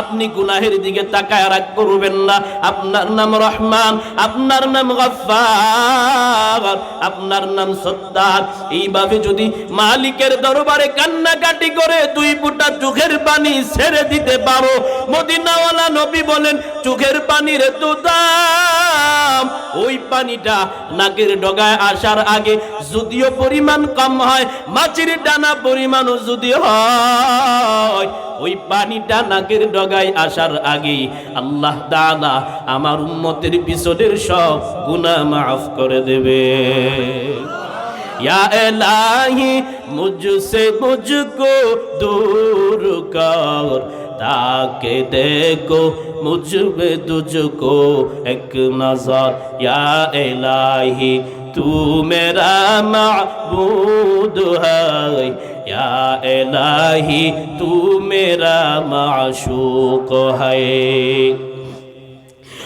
আপনি গুনাহের দিকে তাকায় রাগ করবেন না। আপনার নাম রহমান, আপনার নাম গফফার, আপনার নাম সত্তার। এইভাবে যদি মালিকের দরবারে কান্নাকাটি করে দুই ফুটা চোখের পানি ছেড়ে দিতে পারো। মদিনাওয়ালা নবী বলেন, চোখের পানির তো দাম। ওই পানিটা নাকের ডগায় আসার আগে যদিও পরিমাণ কম হয়, মাছের ডানা পরিমাণও যদি হয় ওই পানিটা নাকের ডগায় আসার আগে আল্লাহ দাদা আমার উম্মতের পিছনের সব গুনাহ মাফ করে দেবে या इलाही मुझसे मुझको दूर कर ताके देखो मुझ में तुझको एक नजर या इलाही तू मेरा माबूद है এলাহি, তু মেরা میرا معشوق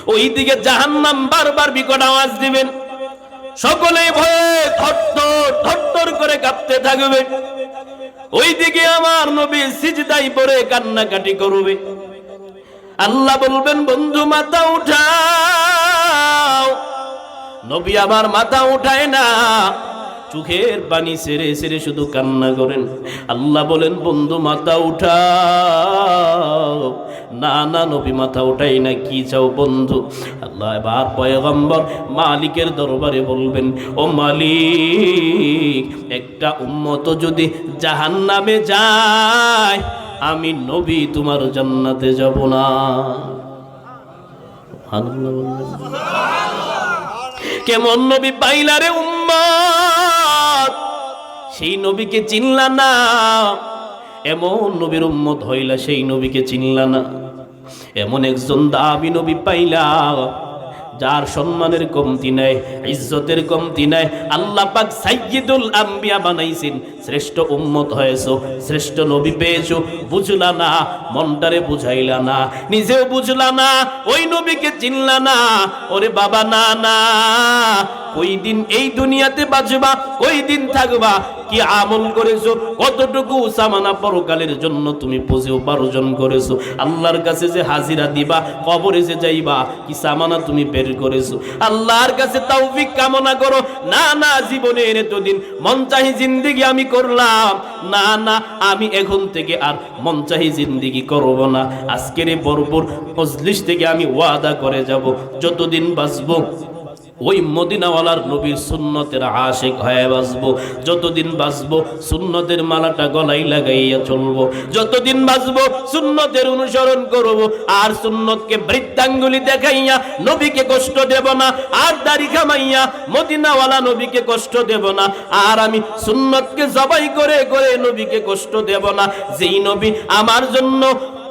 ওই দিকে জাহান্নাম বারবার বিকট আওয়াজ দিবেন। সকলে ভয়ে থরথর থরথর করে কাঁপতে থাকবে। ওই দিকে আমার নবী সিজদাই পরে কান্নাকাটি করবে। আল্লাহ বলবেন, বন্ধু, মাথা উঠাও। নবী আমার মাথা উঠায় না। চোখের পানি সেরে সেরে শুধু কান্না করেন। আল্লাহ বলেন, বন্ধু, মাথা উঠাও। না না, নবী, মাথা উঠাই না, কি চাও বন্ধু? আল্লাহ এবার পয়গম্বর মালিকের দরবারে বলবেন, ও মালিক, একটা উম্মত যদি জাহান নামে যায়, আমি নবী তোমার জান্নাতে যাব না। কেমন নবী পাইলারে উম্মত? সেই নবীকে চিনলা না। এমন নবীর উম্মত হইলা সেই নবীকে চিনলা না। এমন একজন দাবি নবী পাইলা, যার সম্মানের কমতি নাই, ইজ্জতের কমতি নাই। আল্লাহ পাক সাইয়্যিদুল আম্বিয়া বানাইছেন। শ্রেষ্ঠ উম্মত হয়েছো, শ্রেষ্ঠ নবী পেয়েছ, বুঝলা না, মনটারে বুঝাইলা না, নিজেও বুঝলা না, ওই নবীকে চিনলা না। ওরে বাবা, না না ওই দিন এই দুনিয়াতে বাঁচবা ওই দিন থাকবা কি আমল করেছ? কতটুকু সামানা পরকালের জন্য তুমি পুঁজি উপার্জন করেছ? আল্লাহর কাছে যে হাজিরা দিবা, কবরে যে যাইবা, কি সামানা তুমি বের করেছ? আল্লাহর কাছে তৌফিক কামনা করো। না না জীবনের এতদিন মন চাহি জিন্দিগি আমি করলাম। না না, আমি এখন থেকে আর মন চাহি জিন্দিগি করব না। আজকের এই বরবর থেকে আমি ওয়াদা করে যাব। যতদিন বাঁচবো ওই মদিনাওয়ালার নবীর সুন্নতের আশেক হয়ে বাঁচবো। যতদিন বাঁচবো, সুন্নতের মালাটা গলাই লাগাইয়া চলবো। যতদিন বাঁচবো, সুন্নতের অনুসরণ করব। আর সুন্নতকে বৃদ্ধাঙ্গুলি দেখাইয়া নবীকে কষ্ট দেব না, আর দাড়ি খামাইয়া মদিনাওয়ালা নবীকে কষ্ট দেব না। আর আমি সুন্নতকে জবাই করে করে নবীকে কষ্ট দেব না। যেই নবী আমার জন্য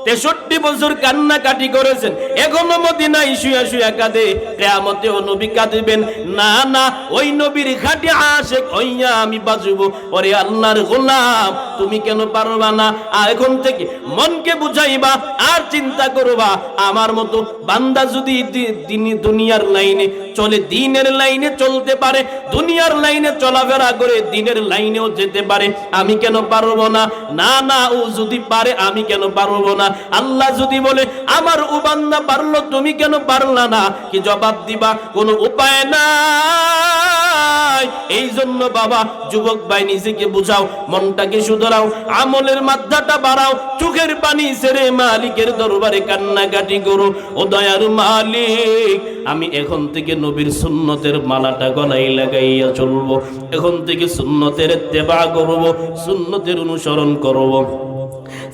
তেষট্টি বছর কান্নাকাটি করেছেন। এখনও মদিনায় শুয়া শুয়া কাঁদে। কেয়ামতেও নবী কাঁদবেন। না না, ওই নবীর খাটি আসে কইয়া আমি বাজব ওরে আল্লাহর গোলাম, তুমি কেন পারবা না? আর এখন থেকে মনকে বুঝাইবা, আর চিন্তা করবা। আমার মতো বান্দা যদি দুনিয়ার লাইনে চলে, দিনের লাইনে চলতে পারে, দুনিয়ার লাইনে চলাফেরা করে দিনের লাইনেও যেতে পারে, আমি কেন পারব না? না না, ও যদি পারে, আমি কেন পারব না? আল্লাহ যদি বলে, আমার ও বান্দা পারল তুমি কেন পারলা না? কি জবাব দিবা? কোনো উপায় নাই। এই জন্য বাবা, যুবক ভাই, নিজেকে বুঝাও, মনটাকে শুধরাও, আমলের মাত্রাটা বাড়াও, চোখের পানি ছেড়ে মালিকের দরবারে কান্নাকাটি করো। ও দয়ার মালিক, আমি এখন থেকে নবীর সুন্নতের মালাটা গলায় লাগাইয়া চলবো। এখন থেকে সুন্নতের তেবা করব, সুন্নতের অনুসরণ করব।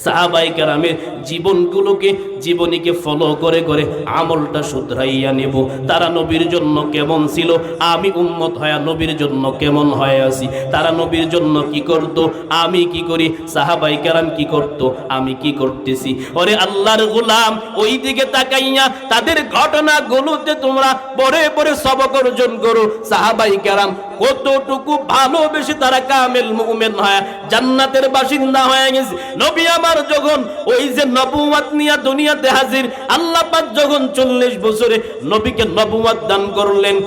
সাহাবাই কারামের জীবনগুলোকে, জীবনীকে ফলো করে করে আমলটা শুধরাইয়া নেব। তারা নবীর জন্য কেমন ছিল? আমি উম্মত হয়া নবীর জন্য কেমন হয়ে আছি? তারা নবীর জন্য কি করত? আমি কি করি? সাহাবাই কারাম কি করত? আমি কি করতেছি? ওরে আল্লাহর গোলাম ওই দিকে তাকাইয়া তাদের ঘটনাগুলোতে তোমরা পরে পরে সবক অর্জন করো। সাহাবাই কারাম কতটুকু ভালোবেসে তারা কামেল মুমেন হয় জান্নাতের বাসিন্দা হয়ে গেছে। নবী আমার যখন ওই যে নবুয়াত নিয়া দুনিয়াতে হাজির, আল্লাহ পাক যখন চল্লিশ বছরে নবীকে নবুয়াত দান করলেন।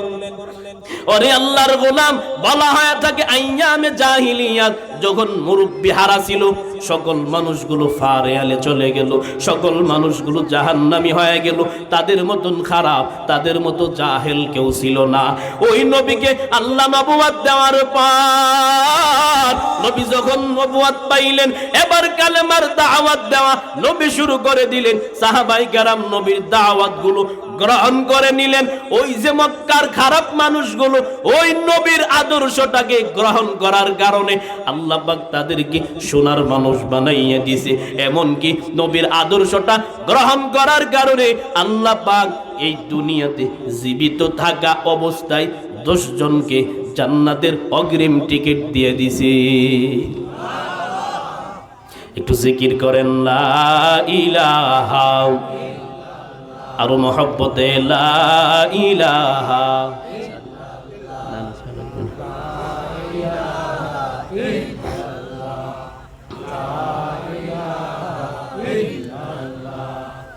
ওরে আল্লাহর গোলাম, বলা হয় থাকে, আইয়ামে জাহিলিয়াত। যখন মুরব্বি হারা ছিল, সকল মানুষগুলো ফারেয়ালে চলে গেল, সকল মানুষগুলো জাহান্নামি হয়ে গেল। তাদের মতন খারাপ, তাদের মতো জাহেল কেউ ছিল না। ওই নবীকে আল্লাহ নবুয়াত দেওয়ার পর নবী যখন নবুয়াত পাইলেন, এবার কালেমার দাওয়াত দেওয়া নবী শুরু করে দিলেন। সাহাবাই কারাম নবীর দাওয়াতগুলো গ্রহণ করে নিলেন। ওই যে মক্কার খারাপ মানুষগুলো, ওই নবীর আদর্শটাকে গ্রহণ করার কারণে আল্লাহ পাক তাদেরকে সোনার মানুষ বানাইয়া দিছে। এমনকি নবীর আদর্শটা গ্রহণ করার কারণে আল্লাহ এই দুনিয়াতে জীবিত থাকা অবস্থায় দশ জনকে জান্নাতের অগ্রিম টিকিট দিয়ে দিছে। একটু জিকির করেন আরও মহব্বতে, লা ইলাহা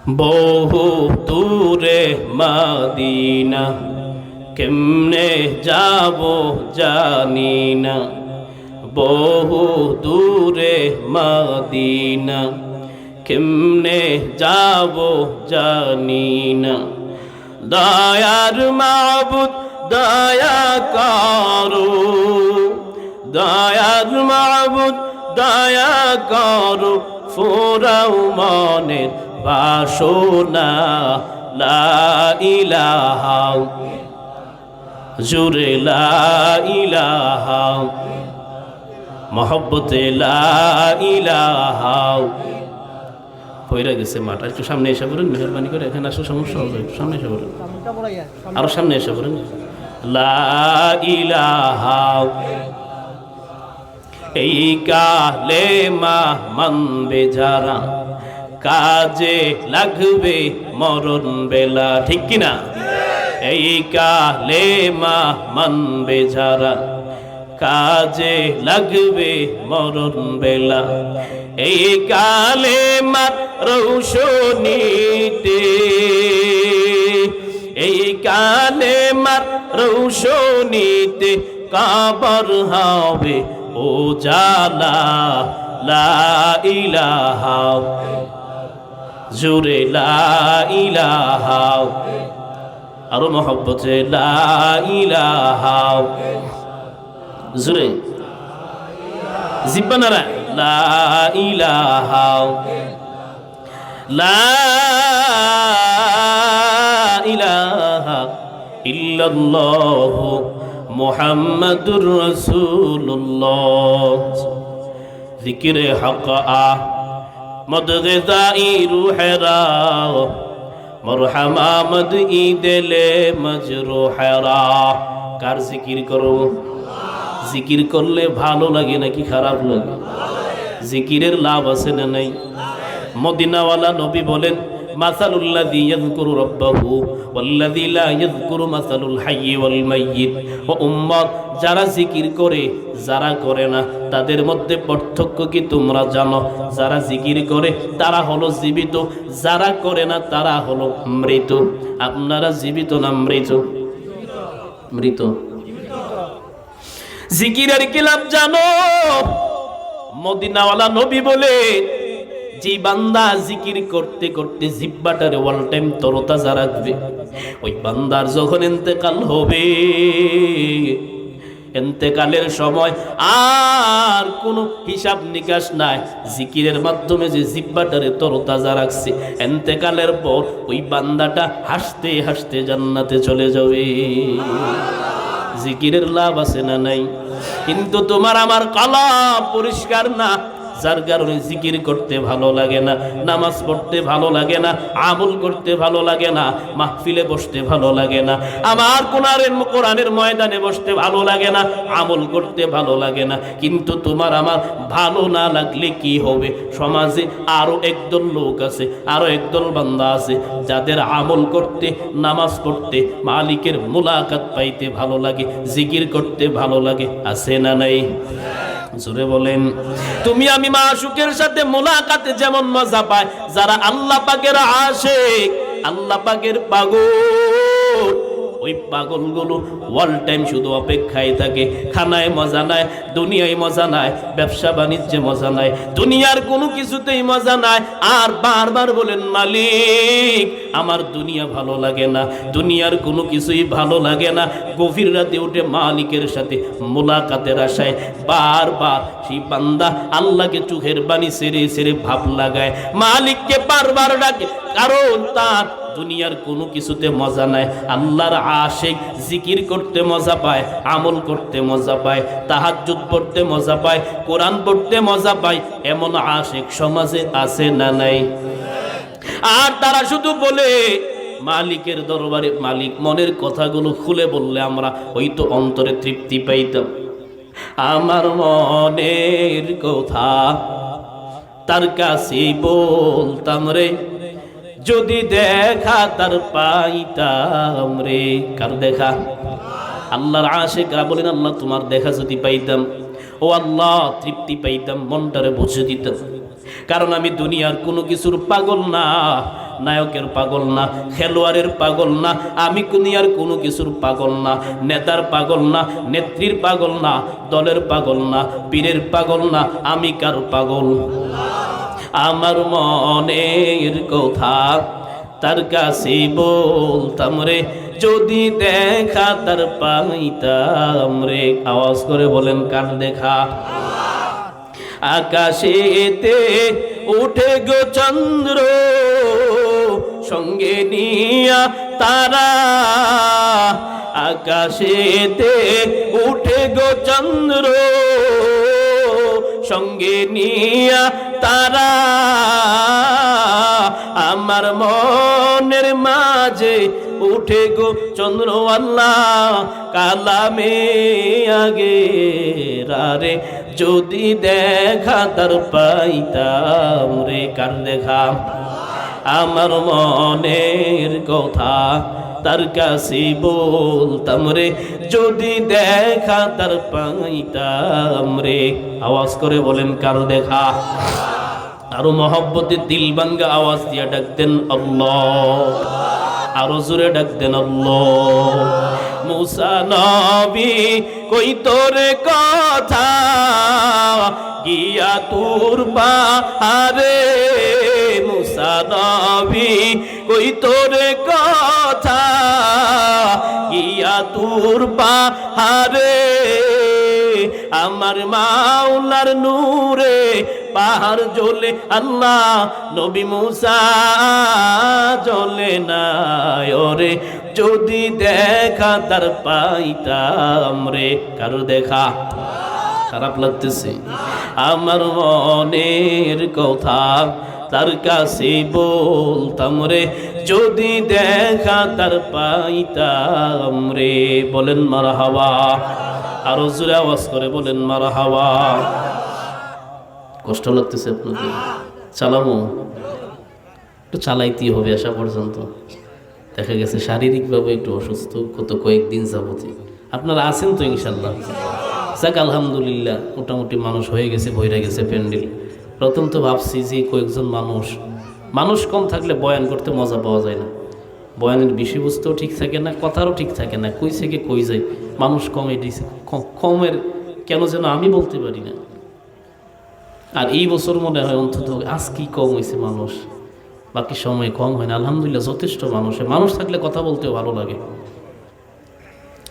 বহু দূরে মাদিনা, কেমনে যাব জানি না। বহু দূরে মাদিনা, কেমনে যাব জানি না। দয়ার মাবুদ, দয়া করো। দয়ার মাবুদ, দয়া করো। ফোরাও মনের বাসনা লা ইলাহা জুরে লা ইলাহা মহব্বতে লা ইলাহা পয়রা গেছে মাঠ। একটু সামনে এসে পড়েন, মেহরবানি করে এখানে আসলে সমস্যা হবে। সামনে এসে পড়েন। আরও সামনে এসে পড়েন। এই কালে মা মানবে যারা কাজে লাগবে মরণ বেলা, ঠিক কিনা? এই কালে মা মানবে যারা, কাজে লাগবে মরণ বেলা। এই কালে মা রৌশনীতে এই কালে মার রৌশনীতে কাবর হবে, ও জালা লা ইলাহা জুরে লা ইলাহা আরও মহব্বতে, লা ইলাহা জুরে। জিব্বানারা লা ইলাহা লা ইলাহা ইল্লাল্লাহ মুহাম্মাদুর রাসূলুল্লাহ। জিকিরে হক আ মদগদাই রুহেরা মরহামা মদ ইদেলে মজরুহেরা কার জিকির করো জিকির করলে ভালো লাগে নাকি খারাপ লাগে? জিকিরের লাভ আছে না নাই? মদিনাওয়ালা নবী বলেন মাসালুল্লাযী ইয়াযকুরু রাব্বাহু ওয়াল্লাযী লা ইয়াযকুরু মাসালুল হাইয়্যি ওয়াল মাইয়িত। ও উম্মত, যারা জিকির করে, যারা করে না, তাদের মধ্যে পার্থক্য কি তোমরা জানো? যারা জিকির করে, তারা হলো জীবিত। যারা করে না, তারা হলো মৃত। আপনারা জীবিত না মৃত? মৃত। জিকিরের কি লাভ জানো? মদিনাওয়ালা নবী বলে যে বান্দা জিকির করতে করতে জিব্বাটারে অল টাইম তরতাজা রাখবে, ওই বান্দার যখন ইন্তেকাল হবে, এন্তেকালের সময় আর কোনো হিসাব নিকাশ নাই। জিকিরের মাধ্যমে যে জিব্বাটারে তরতাজা রাখছে, এন্তেকালের পর ওই বান্দাটা হাসতে হাসতে জান্নাতে চলে যাবে। জিকিরের লাভ আছে না নাই? কিন্তু তোমার আমার কলা পরিষ্কার না। যার কারণে জিকির করতে ভালো লাগে না, নামাজ পড়তে ভালো লাগে না, আমল করতে ভালো লাগে না, মাহফিলে বসতে ভালো লাগে না, আমার কোরআনের কোরআনের ময়দানে বসতে ভালো লাগে না, আমল করতে ভালো লাগে না, কিন্তু তোমার আমার ভালো না লাগলে কি হবে? সমাজে আরও একদল লোক আছে, আরও একদল বান্দা আছে, যাদের আমল করতে, নামাজ পড়তে, মালিকের মুলাকাত পাইতে ভালো লাগে, জিকির করতে ভালো লাগে, আছে না নাই? জোরে বলেন, তুমি আমি মা আশুকের সাথে মোলাকাতে যেমন মজা পায়, যারা আল্লাহ পাকের আশেক, আল্লাহ পাকের পাগল। ওই পাগলগুলো ওয়াল টাইম শুধু অপেক্ষায় থাকে, খানায় মজা নাই, দুনিয়ায় মজা নাই, ব্যবসা বাণিজ্যে মজা নাই, দুনিয়ার কোনো কিছুতেই মজা নাই। আর বারবার বলেন, মালিক, আমার দুনিয়া ভালো লাগে না, দুনিয়ার কোনো কিছুই ভালো লাগে না। গভীর রাতে উঠে মালিকের সাথে মোলাকাতের আশায় বারবার সেই বান্দা আল্লাহকে চোখের বাণী সেরে সেরে ভাব লাগায়। মালিককে বারবার ডাকে কারণ তার দুনিয়ার কোনো কিছুতে মজা নাই। আল্লাহর আশেক জিকির করতে মজা পায়, আমল করতে মজা পায়, তাহাজ্জুদ পড়তে মজা পায়, কোরআন পড়তে মজা পায়, এমন আশেক সমাজে আছে না নাই? আর তারা শুধু বলে, মালিকের দরবারে মালিক মনের কথাগুলো খুলে বললে আমরা ওই তো অন্তরে তৃপ্তি পাইতাম। আমার মনের কথা তার কাছে বলতাম রে। যদি দেখা তার পাইতাম রে। কার দেখা? আল্লাহর আশেকরা বলেন, আল্লাহ, তোমার দেখা যদি পাইতাম। ও আল্লাহ, তৃপ্তি পাইতাম, মনটারে বুঝে দিতাম। কারণ আমি দুনিয়ার কোনো কিছুর পাগল না, নায়কের পাগল না, খেলোয়াড়ের পাগল না, আমি দুনিয়ার কোনো কিছুর পাগল না, নেতার পাগল না, নেত্রীর পাগল না, দলের পাগল না, পীরের পাগল না, আমি কার পাগল? আমার মনের কথা। তার কাছে বলতাম রে, যদি দেখা তার পাইতাম রে। আওয়াজ করে বলেন কার দেখা। আকাশেতে উঠে গো চন্দ্র, সঙ্গে নিয়া তারা। আকাশেতে উঠে গো চন্দ্র সঙ্গে নিয়া তারা আমার মনের মাঝে উঠে গো চন্দ্র আল্লাহ কালামে আগে রে যদি দেখা তার পাইতাম রে কার দেখা? আমার মনের কথা, তার কাছে বলতাম রে, যদি দেখা তার পাইতাম রে। আওয়াজ করে বলেন, কার দেখা? আরও মহব্বতে দিল ভাঙ্গা আওয়াজ দিয়া ডাকতেন আল্লাহ। আরও জোরে ডাকতেন আল্লাহ। মুসা নবী কই তোরে কথা? গিয়া তোর বা মুসা নবী কই তোরে কথা। গিয়া তোর পাহারে আমার মাওলার নূরে, পাহাড় জ্বলে আল্লাহ, নবী মুসা জ্বলে না ওরে, যদি দেখা তার পাইতাম রে, কারও দেখা খারাপ লাগতেছে। আমার মনের কথা তার কাছে বলতাম রে, যদি দেখা তার পাইতাম রে। বলেন মার হাওয়া আরও জোরে আওয়াজ করে বলেন মার হাওয়া কষ্ট লাগতেছে আপনাদের। চালাবো। একটু চালাইতেই হবে আসা পর্যন্ত। দেখা গেছে শারীরিকভাবে একটু অসুস্থ কত কয়েকদিন যাবতে আপনারা আছেন তো ইনশাল্লাহ যাক, আলহামদুলিল্লাহ, মোটামুটি মানুষ হয়ে গেছে বইরা গেছে, প্যান্ডেল। প্রথম তো ভাবছি যে কয়েকজন মানুষ। মানুষ কম থাকলে বয়ান করতে মজা পাওয়া যায় না। বয়ানের বিষয়বস্তুও ঠিক থাকে না, কথারও ঠিক থাকে না। কই থেকে কই যায়? মানুষ কম এটি কমের কেন যেন আমি বলতে পারি না। আর এই বছর মনে হয় অন্তত আজ কি কম হয়েছে মানুষ। বাকি সময় কম হয় না। আলহামদুলিল্লাহ, যথেষ্ট মানুষ মানুষ থাকলে কথা বলতেও ভালো লাগে।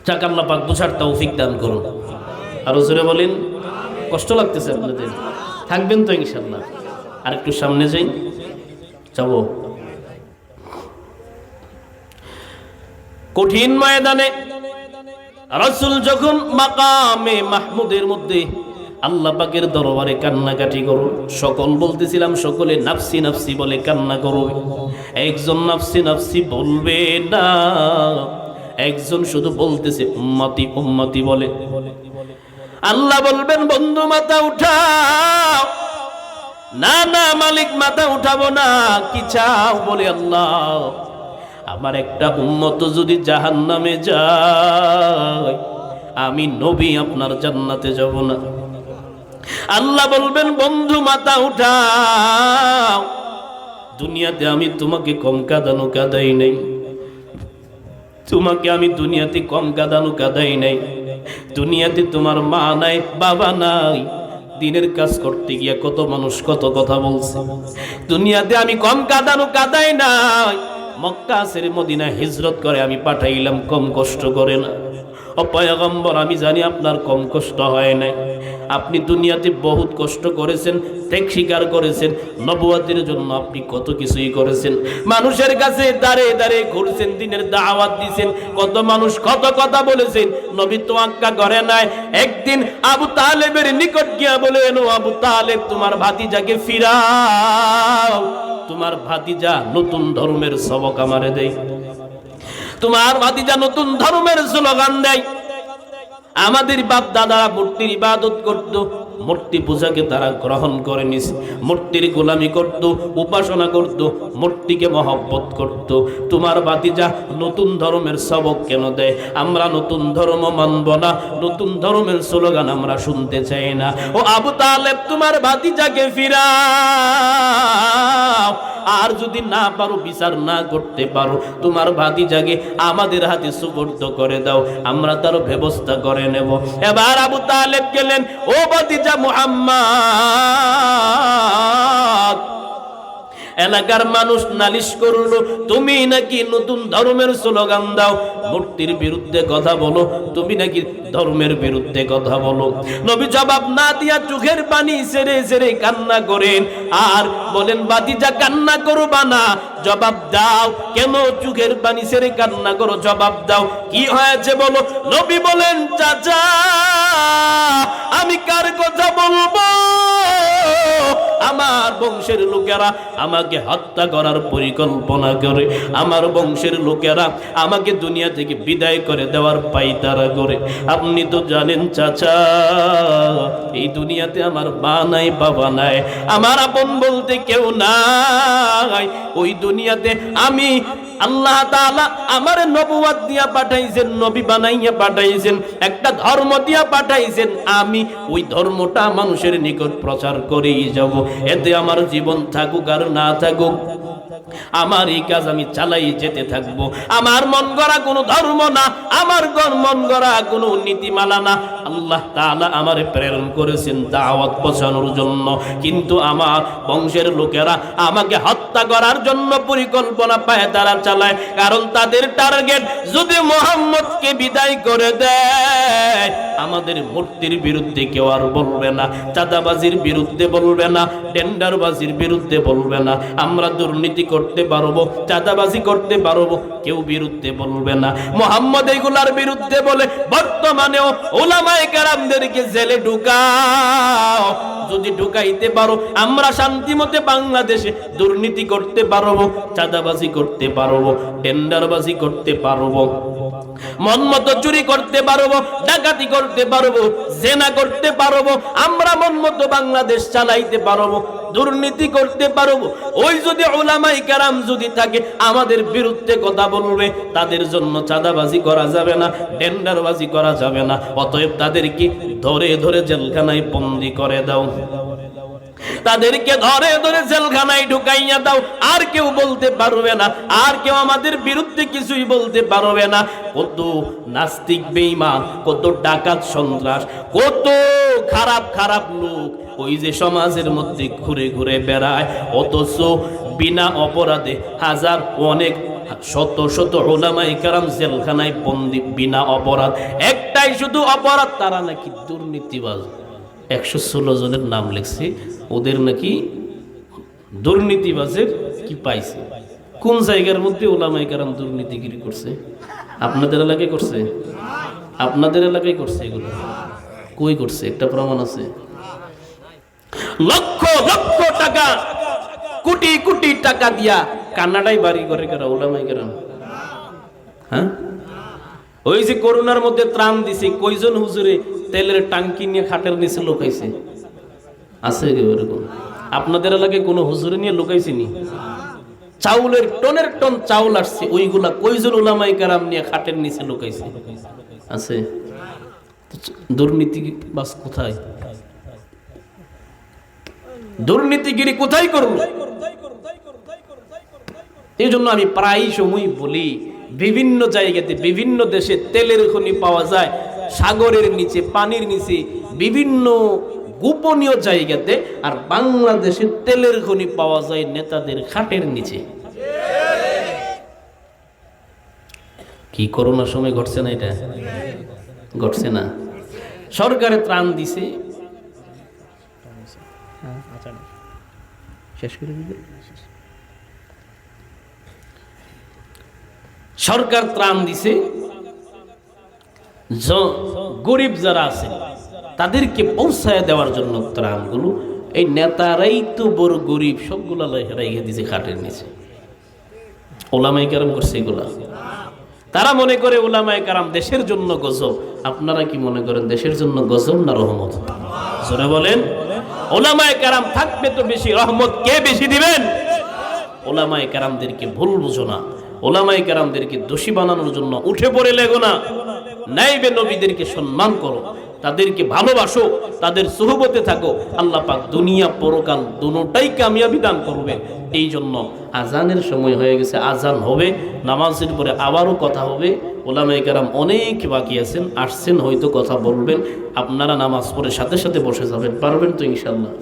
যাক, আল্লাহ পাক বুঝার তৌফিক দান করুন। আরও জোরে বলেন, কষ্ট লাগতেছে আপনাদের। থাকবেন তো ইনশাল্লাহ আর একটু সামনে যাই। যাব। কঠিন ময়দানে রসুল যখন মাকামে মাহমুদের মধ্যে আল্লাহ পাকের দরবারে কান্নাকাটি করো সকল বলতেছিলাম, সকলে নাফসি নাফসি বলে কান্না করো। একজন নাফসি নাফসি বলবে না, একজন শুধু বলতেছে, উম্মতি উম্মতি বলে। আল্লাহ বলবেন, বন্ধু, মাথা উঠাও। না না, মালিক, মাথা উঠাবো না। কি চাও? বলে, আল্লাহ, আমার একটা উম্মত যদি জাহান নামে যায়, আমি নবী, আপনার জান্নাতে যাব না। আল্লাহ বলবেন, বন্ধু, মাথা উঠাও। দুনিয়াতে আমি তোমাকে কম কাঁদানো কাদাই নেই। তোমাকে আমি দুনিয়াতে কম কাঁদানো কাদাই নাই। দুনিয়াতে তোমার মা নাই, বাবা নাই। দিনের কাজ করতে গিয়া কত মানুষ কত কথা বলছে। দুনিয়াতে আমি কম কাদানো কাদাই নাই। মক্কা আসের মদিনা হিজরত করে আমি পাঠাইলাম, কম কষ্ট করে না। অপয়গম্বর আমি জানি আপনার কম কষ্ট হয় নাই। আপনি দুনিয়াতে বহুত কষ্ট করেছেন ত্যাগ স্বীকার করেছেন, নবুয়াতের জন্য আপনি কত কিছুই করেছেন। মানুষের কাছে দাঁড়ে দাঁড়ে ঘুরছেন, দিনের দাওয়াত দিছেন, কত মানুষ কত কথা বলেছেন, নবী তো আক্কা করে নাই। একদিন আবু তালেবের নিকট গিয়া বলেন আবু তালেব, তোমার ভাতিজাকে ফিরাও, তোমার ভাতিজা নতুন ধর্মের সবক আমারে দেয়। তোমার ভাতিজা নতুন ধর্মের স্লোগান দেয়। আমাদের বাপ দাদারা মূর্তির ইবাদত করত, মূর্তি পূজাকে তারা গ্রহণ করে নিস মূর্তির গোলামি করত, উপাসনা করত, মূর্তিকে মহব্বত করত। তোমার বাতিজা নতুন ধর্মের সবক কেন দেয়? আমরা নতুন ধর্ম মানব না, নতুন ধর্মের স্লোগান আমরা শুনতে চাই না। ও আবু তালেব, তোমার বাতিজাকে ফিরাও। আর যদি না পারো, বিচার না করতে পারো, তোমার ভাতি জাগে আমাদের হাতে সুপর্দ করে দাও, আমরা তার ব্যবস্থা করে নেব। এবার আবু তালেব গেলেন, ও ভাতিজা মুহাম্মদ এলাকার মানুষ নালিশ করল, তুমি নাকি নতুন ধর্মের স্লোগান দাও? মূর্তির বিরুদ্ধে কথা বলো। তুমি নাকি ধর্মের বিরুদ্ধে কথা বলো। নবী জবাব না দিয়া চোখের পানি সেরে সেরে কান্না করেন। আর বলেন বাতিজা কান্না করবা না। জবাব দাও। কেন চোখের পানি সেরে কান্না করো? জবাব দাও। কি হয়েছে বলো? নবী বলেন, চাচা, আমি কার কথা বলব? আমার বংশের লোকেরা আমাকে হত্যা করার পরিকল্পনা করে। আমার বংশের লোকেরা আমাকে দুনিয়া থেকে বিদায় করে দেওয়ার পাইতারা করে। আপনি তো জানেন, চাচা, এই দুনিয়াতে আমার মা নাই, বাবা নাই। আমার আপন বলতে কেউ নাই। ওই দুনিয়াতে আমি আল্লাহ আমার নবুয়াত দিয়া পাঠাইছেন, নবী বানাইয়া পাঠাইছেন, একটা ধর্ম দিয়া পাঠাইছেন, আমি ওই ধর্মটা মানুষের নিকট প্রচার করেই যাব। এতে আমার জীবন থাকুক আর না থাকুক, আমার এই কাজ আমি চালাই যেতে থাকব। আমার মন গড়া কোনো ধর্ম না, আমার মন গড়া কোনো নীতিমালা না আল্লাহ তাআলা আমারে প্রেরণ করেছেন দাওয়াত পৌঁছানোর জন্য। কিন্তু আমার বংশের লোকেরা আমাকে হত্যা করার জন্য পরিকল্পনা পায়, তারা চালায়। কারণ তাদের টার্গেট, যদি মোহাম্মদকে বিদায় করে দেয়, আমাদের মূর্তির বিরুদ্ধে কেউ আর বলবে না, চাঁদাবাজির বিরুদ্ধে বলবে না, টেন্ডারবাজির বিরুদ্ধে বলবে না। আমরা দুর্নীতি করতে পারব, চাঁদাবাজি করতে পারব, কেউ বিরুদ্ধে বলবে না। মোহাম্মদ এগুলার বিরুদ্ধে বলে, বর্তমানেও জেলে ঢুকাও। যদি ঢুকাইতে পারো, আমরা বাংলাদেশে দুর্নীতি করতে পারব, চাঁদাবাজি করতে পারব, টেন্ডারবাজি করতে পারব মন মতো চুরি করতে পারব, ডাকাতি করতে পারব, জেনা করতে পারব, আমরা মন মতো বাংলাদেশ চালাইতে পারব দুর্নীতি করতে পারব। ওই যদি ওলামাই কারাম যদি থাকে, আমাদের বিরুদ্ধে কথা বলবে, তাদের জন্য চাঁদাবাজি করা যাবে না ডেন্ডারবাজি করা যাবে না। অতএব তাদেরকে ধরে ধরে জেলখানায় বন্দি করে দাও। তাদেরকে ধরে ধরে জেলখানায় ঢুকাইয়া দাও। আর কেউ বলতে পারবে না, আর কেউ আমাদের বিরুদ্ধে কিছুই বলতে পারবে না। কত নাস্তিক বেঈমান, কত ডাকাত সন্ত্রাস, কত খারাপ খারাপ লোক ওই যে সমাজের মধ্যে ঘুরে ঘুরে বেড়ায়, অথচ বিনা অপরাধে হাজার অনেক শত শত ওলামাই কারাম জেলখানায় বন্দি বিনা অপরাধ। একটাই শুধু অপরাধ, তারা নাকি দুর্নীতিবাজ। একশো ষোলো জনের নাম লিখছে, ওদের নাকি দুর্নীতিবাজের কি পাইছে? কোন জায়গার মধ্যে ওলামাই কারাম দুর্নীতিগিরি করছে? আপনাদের এলাকায় করছে? আপনাদের এলাকায় করছে এগুলো? কই করছে? একটা প্রমাণ আছে। লক্ষ লক্ষ টাকা, কোটি কোটি টাকা দিয়া কান্নাটাই বাড়ি করে কারা ওলামাই কারাম হ্যাঁ? ওই যে করোনার মধ্যে ত্রাণ দিছে, কয়জন হুজুরে তেলের টাঙ্কি নিয়ে খাটের নিচে লুকাইছে? আছে কেউ এরকম আপনাদের এলাকায় কোনো হুজুরে নিয়ে লুকাইছে নি? চাউলের টনের টন চাউল আসছে, ওইগুলা কয়জন উলামাই কারাম নিয়ে খাটের নিচে লুকাইছে? আছে? দুর্নীতি বাস কোথায়? দুর্নীতিগিরি কোথায় করল এই জন্য আমি প্রায় সময় বলি, বিভিন্ন জায়গাতে, বিভিন্ন দেশে তেলের খনি পাওয়া যায়, সাগরের নিচে, পানির নিচে, বিভিন্ন গোপনীয় জায়গাতে, আর বাংলাদেশে তেলের খনি পাওয়া যায় নেতাদের খাটের নিচে। কি করোনার সময় ঘটছে না এটা? ঘটছে না। সরকারে ত্রাণ দিছে শেষ করে সরকার ত্রাণ দিছে। গরিব যারা আছে, তাদেরকে পৌঁছায় দেওয়ার জন্য ত্রাণগুলো। এই নেতারাই তো বড় গরিব, সবগুলা রেখে দিছে, খাটের নিচে। ওলামাই কারাম করছে এগুলা। তারা মনে করে ওলামাই কারাম দেশের জন্য গজব। আপনারা কি মনে করেন, দেশের জন্য গজব না রহমত? বলেন। ওলামায় কারাম থাকবে তো বেশি রহমত। কে বেশি দিবেন? ওলামায় কারামদেরকে ভুল বুঝো না। ওলামায় কারামদেরকে দোষী বানানোর জন্য উঠে পড়ে লেগো না। নাইবে নবীদেরকে সম্মান করো, তাদেরকে ভালোবাসো, তাদের সুহবতে থাকো। আল্লাহ পাক দুনিয়া পরকাল দুটাই কামিয়াবি দান করবে এই জন্য আজানের সময় হয়ে গেছে, আজান হবে, নামাজের পরে আবারও কথা হবে। ওলামাই কারাম অনেক বাকি আছেন, আসছেন, হয়তো কথা বলবেন। আপনারা নামাজ পড়ে সাথে সাথে বসে যাবেন, পারবেন তো ইনশাল্লাহ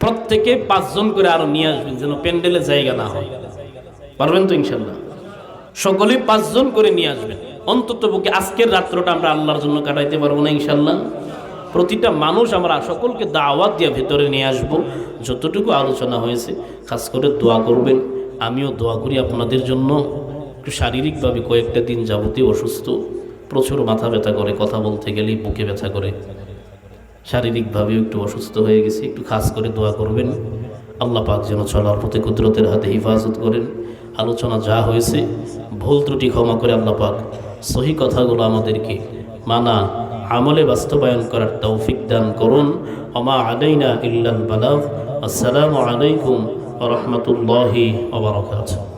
প্রত্যেকে পাঁচজন করে আরও নিয়ে আসবেন, যেন প্যান্ডেলে জায়গা না হয়। পারবেন তো ইনশাল্লাহ সকলেই পাঁচজন করে নিয়ে আসবেন। অন্তত পক্ষে আজকের রাত্রটা আমরা আল্লাহর জন্য কাটাইতে পারব না ইনশাল্লাহ প্রতিটা মানুষ আমরা সকলকে দাওয়াত দিয়ে ভেতরে নিয়ে আসব, যতটুকু আলোচনা হয়েছে, খাস করে দোয়া করবেন। আমিও দোয়া করি আপনাদের জন্য। একটু শারীরিকভাবে কয়েকটা দিন যাবতীয় অসুস্থ, প্রচুর মাথা ব্যথা করে, কথা বলতে গেলেই বুকে ব্যথা করে। শারীরিকভাবেও একটু অসুস্থ হয়ে গেছি, একটু খাস করে দোয়া করবেন। আল্লাহ পাক যেন চলার প্রতি কুদরতের হাতে হেফাজত করেন। আলোচনা যা হয়েছে, ভুল ত্রুটি ক্ষমা করে আল্লাহ পাক সহি কথাগুলো আমাদেরকে মানা, আমলে বাস্তবায়ন করার তৌফিক দান করুন। অমা আলাইনা ইল্লাল বালাফ আসসালামু আলাইকুম রহমতুল্লাহি ওবরাকাতুহু